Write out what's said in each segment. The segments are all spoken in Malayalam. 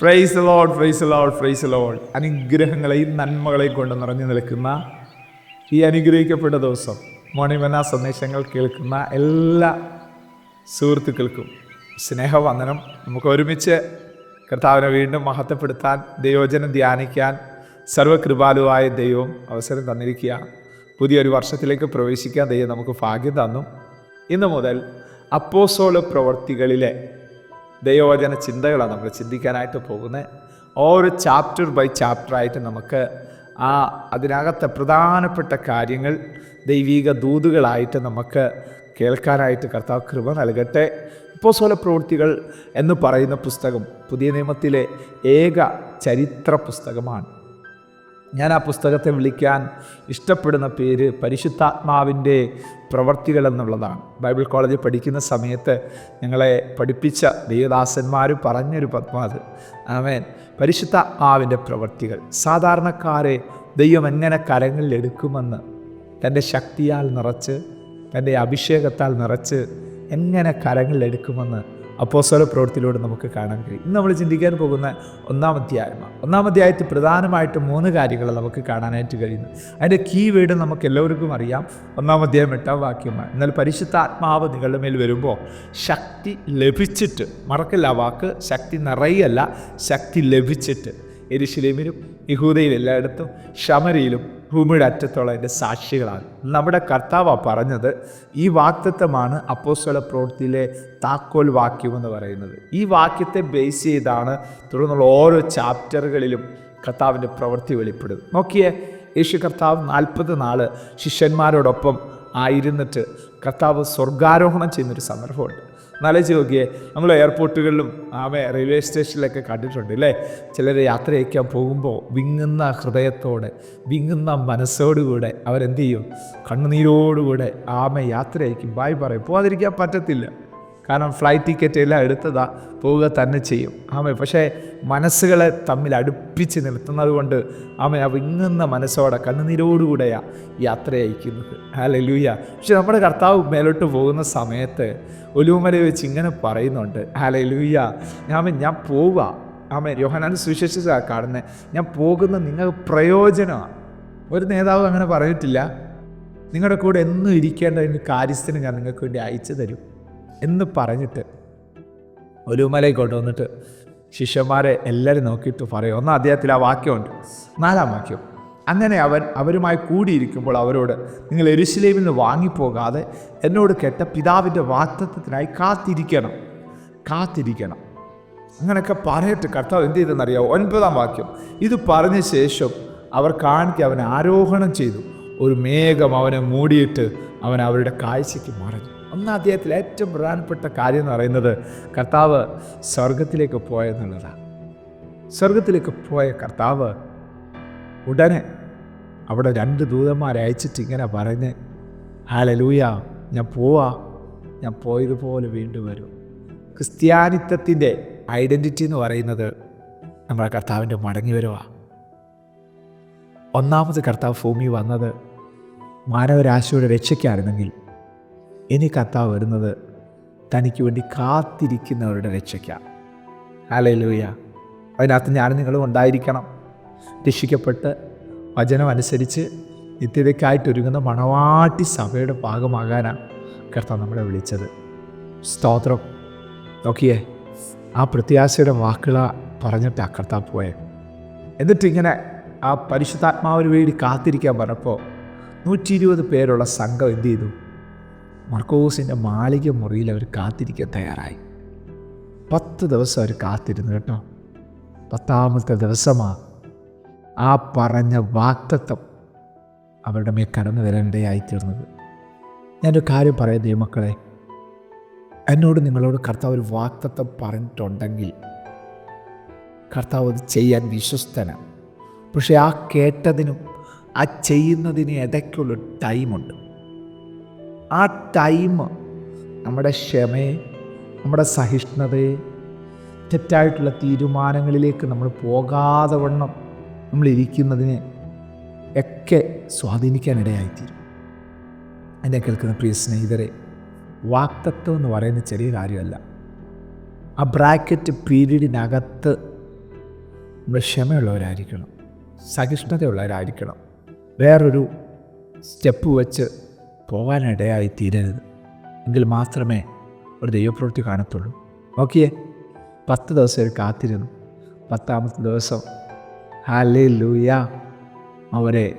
Praise lord praise lord praise lord അനുഗ്രഹങ്ങളെയും നന്മകളെയും കൊണ്ട് നിറഞ്ഞു നിൽക്കുന്ന ഈ അനുഗ്രഹിക്കപ്പെട്ട ദിവസം മോണിമന സന്ദേശങ്ങൾ കേൾക്കുന്ന എല്ലാ സുഹൃത്തുക്കൾക്കും സ്നേഹവന്ദനം. നമുക്ക് ഒരുമിച്ച് കർത്താവിനെ വീണ്ടും മഹത്വപ്പെടുത്താൻ ദൈവജനം ധ്യാനിക്കാൻ സർവകൃപാലുവായ ദൈവം അവസരം തന്നിരിക്കുക. പുതിയൊരു വർഷത്തിലേക്ക് പ്രവേശിക്കാൻ ദൈവം നമുക്ക് ഭാഗ്യം തന്നു. ഇന്ന് മുതൽ അപ്പോസോള പ്രവർത്തികളിലെ ദൈവവചന ചിന്തകളാണ് നമ്മൾ ചിന്തിക്കാനായിട്ട് പോകുന്നത്. ഓരോ ചാപ്റ്റർ ബൈ ചാപ്റ്ററായിട്ട് നമുക്ക് ആ അതിനകത്തെ പ്രധാനപ്പെട്ട കാര്യങ്ങൾ ദൈവിക ദൂതുകളായിട്ട് നമുക്ക് കേൾക്കാനായിട്ട് കർത്താവ് കൃപ നൽകട്ടെ. അപ്പോസ്തല പ്രവൃത്തികൾ എന്ന് പറയുന്ന പുസ്തകം പുതിയ നിയമത്തിലെ ഏക ചരിത്ര പുസ്തകമാണ്. ഞാൻ ആ പുസ്തകത്തെ വിളിക്കാൻ ഇഷ്ടപ്പെടുന്ന പേര് പരിശുദ്ധാത്മാവിന്റെ പ്രവർത്തികൾ എന്നുള്ളതാണ് ബൈബിൾ കോളേജിൽ പഠിക്കുന്ന സമയത്ത് ഞങ്ങളെ പഠിപ്പിച്ച ദേവദാസന്മാർ പറഞ്ഞൊരു പത്മാത് ആമേൻ. പരിശുദ്ധാത്മാവിന്റെ പ്രവർത്തികൾ. സാധാരണക്കാരെ ദൈവം എങ്ങനെ കരങ്ങളിൽ എടുക്കുമെന്ന് തന്റെ ശക്തിയാൽ നിറച്ച് തന്റെ അഭിഷേകത്താൽ നിറച്ച് എങ്ങനെ കരങ്ങളിൽ അപ്പോസ്തല പ്രവൃത്തിയിലൂടെ നമുക്ക് കാണാൻ കഴിയും. ഇന്ന് നമ്മൾ ചിന്തിക്കാൻ പോകുന്ന ഒന്നാം അധ്യായമാണ് ഒന്നാം അധ്യായത്തിൽ പ്രധാനമായിട്ട് മൂന്ന് കാര്യങ്ങൾ നമുക്ക് കാണാനായിട്ട് കഴിയുന്നു അതിന്റെ കീ വേർഡ് നമുക്ക് എല്ലാവർക്കും അറിയാം. ഒന്നാം അധ്യായം എട്ടാം വാക്യമാണ്. എന്നാൽ പരിശുദ്ധ ആത്മാവ് നിങ്ങളുടെ മേൽ വരുമ്പോൾ ശക്തി ലഭിച്ചിട്ട് മറക്കല്ല വാക്ക് ശക്തി നിറയല്ല ശക്തി ലഭിച്ചിട്ട്. എരിശിലേമിലും യഹൂദയിലും എല്ലായിടത്തും ശമരിയിലും ഭൂമിയുടെ അറ്റത്തോളം സാക്ഷികളാണ്. നമ്മുടെ കർത്താവ പറഞ്ഞത് ഈ വാക്തത്വമാണ് അപ്പോസ്വല പ്രവൃത്തിയിലെ താക്കോൽ വാക്യം എന്ന് പറയുന്നത്. ഈ വാക്യത്തെ ബേസ് ചെയ്താണ് തുടർന്നുള്ള ഓരോ ചാപ്റ്ററുകളിലും കർത്താവിന്റെ പ്രവൃത്തി വെളിപ്പെടുന്നത്. നോക്കിയേ യേശു കർത്താവ് നാൽപ്പത് നാൾ ശിഷ്യന്മാരോടൊപ്പം ആയിരുന്നിട്ട് കർത്താവ് സ്വർഗാരോഹണം ചെയ്യുന്നൊരു സന്ദർഭമുണ്ട്. എന്നാലോചിച്ച് നോക്കിയേ നമ്മൾ എയർപോർട്ടുകളിലും ആമേ റെയിൽവേ സ്റ്റേഷനിലൊക്കെ കണ്ടിട്ടുണ്ട് അല്ലേ ചിലർ യാത്ര അയക്കാൻ പോകുമ്പോൾ വിങ്ങുന്ന ഹൃദയത്തോടെ വിങ്ങുന്ന മനസ്സോടുകൂടെ അവരെന്ത് ചെയ്യും? കണ്ണുനീരോടുകൂടെ ആമ യാത്ര അയക്കും ബായ് പറയും. പോകാതിരിക്കാൻ പറ്റത്തില്ല. കാരണം ഫ്ലൈറ്റ് ടിക്കറ്റ് എല്ലാം എടുത്തതാ പോവുക തന്നെ ചെയ്യും. ആമേ പക്ഷേ മനസ്സുകളെ തമ്മിൽ അടുപ്പിച്ച് നിർത്തുന്നത് കൊണ്ട് ആമ ആ വിങ്ങുന്ന മനസ്സോടെ കണ്ണുനീരോടുകൂടെയാണ് യാത്ര അയക്കുന്നത് അല്ലെ ലൂയ പക്ഷെ നമ്മുടെ കർത്താവ് മേലോട്ട് പോകുന്ന സമയത്ത് ഒലുമല വെച്ച് ഇങ്ങനെ പറയുന്നുണ്ട്. അല്ലെ ലൂയ ഞാൻ ഞാൻ പോവുക. ആമേ യോഹനാൻ സുവിശേഷിച്ച കാണുന്നത് ഞാൻ പോകുന്ന നിങ്ങൾക്ക് പ്രയോജനമാണ് ഒരു നേതാവ് അങ്ങനെ പറഞ്ഞിട്ടില്ല. നിങ്ങളുടെ കൂടെ എന്നും ഇരിക്കേണ്ട ഒരു ഞാൻ നിങ്ങൾക്ക് വേണ്ടി അയച്ചു തരും. എന്ന് പറഞ്ഞിട്ട് ഒലുമലയിൽ വന്നിട്ട് ശിഷ്യന്മാരെ എല്ലാവരും നോക്കിയിട്ട് പറയും ഒന്നാം അദ്ദേഹത്തിൽ ആ വാക്യമുണ്ട്. നാലാം വാക്യം അങ്ങനെ അവൻ അവരുമായി കൂടിയിരിക്കുമ്പോൾ അവരോട് നിങ്ങൾ എരുശിലേമിൽ നിന്ന് വാങ്ങിപ്പോകാതെ എന്നോട് കേട്ട പിതാവിന്റെ വാക്തത്വത്തിനായി കാത്തിരിക്കണം കാത്തിരിക്കണം. അങ്ങനെയൊക്കെ പറയട്ട് കർത്താവ് എന്ത് ചെയ്തെന്നറിയാമോ ഒൻപതാം വാക്യം ഇത് പറഞ്ഞ ശേഷം അവർ കാണിക്ക് അവനെ ആരോഹണം ചെയ്തു. ഒരു മേഘം അവനെ മൂടിയിട്ട് അവൻ അവരുടെ കാഴ്ചയ്ക്ക് മറഞ്ഞു. ഒന്നാം അദ്ദേഹത്തിൽ ഏറ്റവും പ്രധാനപ്പെട്ട കാര്യം എന്ന് പറയുന്നത് കർത്താവ് സ്വർഗത്തിലേക്ക് പോയെന്നുള്ളതാണ് സ്വർഗത്തിലേക്ക് പോയ കർത്താവ് ഉടനെ അവിടെ രണ്ട് ദൂതന്മാരെ അയച്ചിട്ട് ഇങ്ങനെ പറഞ്ഞ് ഹാലലൂയ ഞാൻ പോവാ. ഞാൻ പോയതുപോലെ വീണ്ടും വരും. ക്രിസ്ത്യാനിത്വത്തിന്റെ ഐഡന്റിറ്റി എന്ന് പറയുന്നത് നമ്മുടെ കർത്താവിന്റെ മടങ്ങി വരുവാ. ഒന്നാമത് കർത്താവ് ഭൂമി വന്നത് മാനവരാശിയുടെ രക്ഷയ്ക്കായിരുന്നെങ്കിൽ ഇനി കർത്താവ് വരുന്നത് തനിക്ക് വേണ്ടി കാത്തിരിക്കുന്നവരുടെ രക്ഷയ്ക്കാണ് അലയിലൂയ അതിനകത്ത് ഞാൻ നിങ്ങളും ഉണ്ടായിരിക്കണം. രക്ഷിക്കപ്പെട്ട് വചനം അനുസരിച്ച് നിത്യതയ്ക്കായിട്ട് ഒരുങ്ങുന്ന മണവാട്ടി സഭയുടെ ഭാഗമാകാനാണ് കർത്താവ് നമ്മളെ വിളിച്ചത്. സ്തോത്രം. നോക്കിയേ ആ പ്രത്യാശയുടെ വാക്കുകള പറഞ്ഞിട്ട് ആ കർത്താവ് പോയെ. എന്നിട്ടിങ്ങനെ ആ പരിശുദ്ധാത്മാവിന് വേണ്ടി കാത്തിരിക്കാൻ പറഞ്ഞപ്പോൾ നൂറ്റി ഇരുപത് പേരുള്ള സംഘം എന്ത് ചെയ്തു? മർക്കോസിന്റെ മാളിക മുറിയിൽ അവർ കാത്തിരിക്കാൻ തയ്യാറായി. പത്ത് ദിവസം അവർ കാത്തിരുന്നു കേട്ടോ. പത്താമത്തെ ദിവസമാണ് ആ പറഞ്ഞ വാക്തത്വം അവരുടെ മേൽ കടന്നു വരേണ്ടയായി തീർന്നത് ഞാനൊരു കാര്യം പറയാം ദൈവമക്കളെ. എന്നോട് നിങ്ങളോട് കർത്താവ് ഒരു വാക്തത്വം പറഞ്ഞിട്ടുണ്ടെങ്കിൽ കർത്താവ് അത് ചെയ്യാൻ വിശ്വസ്തനാണ്. പക്ഷേ ആ കേട്ടതിനും ആ ചെയ്യുന്നതിന് ഇടയ്ക്കുള്ള ടൈമുണ്ട്. ആ ടൈം നമ്മുടെ ക്ഷമയെ നമ്മുടെ സഹിഷ്ണുതയെ തെറ്റായിട്ടുള്ള തീരുമാനങ്ങളിലേക്ക് നമ്മൾ പോകാതെ വണ്ണം നമ്മളിരിക്കുന്നതിനെ ഒക്കെ സ്വാധീനിക്കാനിടയായിത്തീരും. എന്നെ കേൾക്കുന്ന പ്രിയ സ്നേഹിതരെ വാക്തത്വം എന്ന് പറയുന്ന ചെറിയ കാര്യമല്ല. ആ ബ്രാക്കറ്റ് പീരീഡിനകത്ത് നമ്മൾ ക്ഷമയുള്ളവരായിരിക്കണം സഹിഷ്ണുതയുള്ളവരായിരിക്കണം. വേറൊരു സ്റ്റെപ്പ് വെച്ച് പോകാനിടയായി തീരരുത് എങ്കിൽ മാത്രമേ ഒരു ദൈവപ്രവൃത്തി കാണത്തുള്ളൂ. നോക്കിയേ പത്ത് ദിവസം ഒരു കാത്തിരുന്നു. പത്താമത്തെ ദിവസം ഹാലേ ലൂയ അവരെ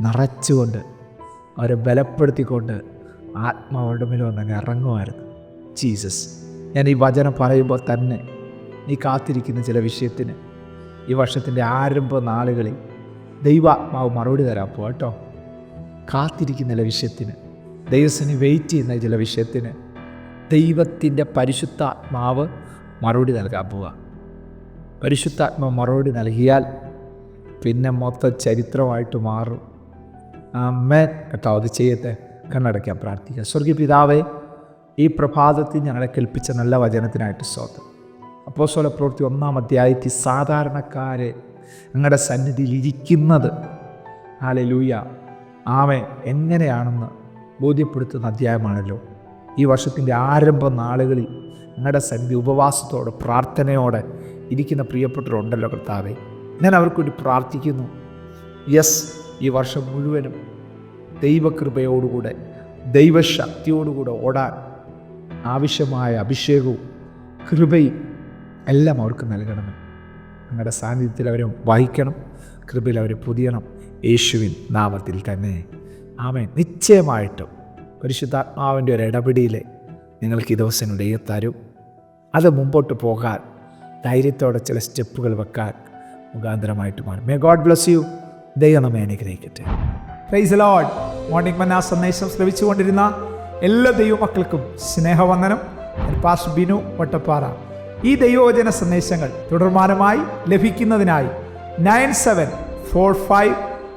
നിറച്ചുകൊണ്ട് അവരെ ബലപ്പെടുത്തിക്കൊണ്ട് ആത്മാവരുടെ മേൽ വന്നങ്ങ് ഇറങ്ങുമായിരുന്നു. ജീസസ് ഞാൻ ഈ വചനം പറയുമ്പോൾ തന്നെ നീ കാത്തിരിക്കുന്ന ചില വിഷയത്തിന് ഈ വർഷത്തിന്റെ ആരംഭ നാളുകളിൽ ദൈവാത്മാവ് മറുപടി തരാൻ പോകട്ടോ കേട്ടോ കാത്തിരിക്കുന്ന ചില വിഷയത്തിന് ദൈവത്തിന് വെയിറ്റ് ചെയ്യുന്ന ചില വിഷയത്തിന് ദൈവത്തിന്റെ പരിശുദ്ധാത്മാവ് മറുപടി നൽകാൻ പോവുക. പരിശുദ്ധാത്മാവ് മറുപടി നൽകിയാൽ പിന്നെ മൊത്തം ചരിത്രമായിട്ട് മാറും. അമ്മേ കേട്ടോ അത് ചെയ്യട്ടെ. കണ്ണടയ്ക്കാൻ പ്രാർത്ഥിക്കുക. സ്വർഗീയ പിതാവേ ഈ പ്രഭാതത്തിൽ ഞങ്ങളെ കൽപ്പിച്ച നല്ല വചനത്തിനായിട്ട് സ്വാതം അപ്പോൾ സോല പ്രവൃത്തി ഒന്നാം അധ്യായത്തിൽ സാധാരണക്കാരെ ഞങ്ങളുടെ സന്നിധിയിൽ ഇരിക്കുന്നത്. ആലെ ലൂയ ആമെ എങ്ങനെയാണെന്ന് ബോധ്യപ്പെടുത്തുന്ന അധ്യായമാണല്ലോ. ഈ വർഷത്തിന്റെ ആരംഭ നാളുകളിൽ ഞങ്ങളുടെ സന്ധി ഉപവാസത്തോടെ പ്രാർത്ഥനയോടെ ഇരിക്കുന്ന പ്രിയപ്പെട്ടവരുണ്ടല്ലോ കർത്താവെ. ഞാൻ അവർക്കൊരു പ്രാർത്ഥിക്കുന്നു. യെസ് ഈ വർഷം മുഴുവനും ദൈവകൃപയോടുകൂടെ ദൈവശക്തിയോടുകൂടെ ഓടാൻ ആവശ്യമായ അഭിഷേകവും കൃപയും എല്ലാം അവർക്ക് നൽകണമേ. ഞങ്ങളുടെ സാന്നിധ്യത്തിൽ അവരെ വഹിക്കണം കൃപയിൽ അവരെ പുതിയണം. യേശുവിൻ നാമത്തിൽ തന്നെ. ആമേ നിശ്ചയമായിട്ടും പരിശുദ്ധാത്മാവിന്റെ ഒരു ഇടപെടിയിൽ നിങ്ങൾക്ക് ഈ ദിവസങ്ങൾ ദൈവം തരും. അത് മുമ്പോട്ട് പോകാൻ ധൈര്യത്തോടെ ചില സ്റ്റെപ്പുകൾ വെക്കാൻ മുഖാന്തരമായിട്ട് മാറും. മേ ഗോഡ് ബ്ലസ് യു ദൈവം നമ്മെ അനുഗ്രഹിക്കട്ടെ. പ്രൈസ് ലോഡ് മോർണിംഗ് മന്ന സന്ദേശം ശ്രമിച്ചുകൊണ്ടിരുന്ന എല്ലാ ദൈവമക്കൾക്കും സ്നേഹവന്ദനം. പാസ് ബിനു വട്ടപ്പാറ. ഈ ദൈവവചന സന്ദേശങ്ങൾ തുടർമാനമായി ലഭിക്കുന്നതിനായി nine seven four five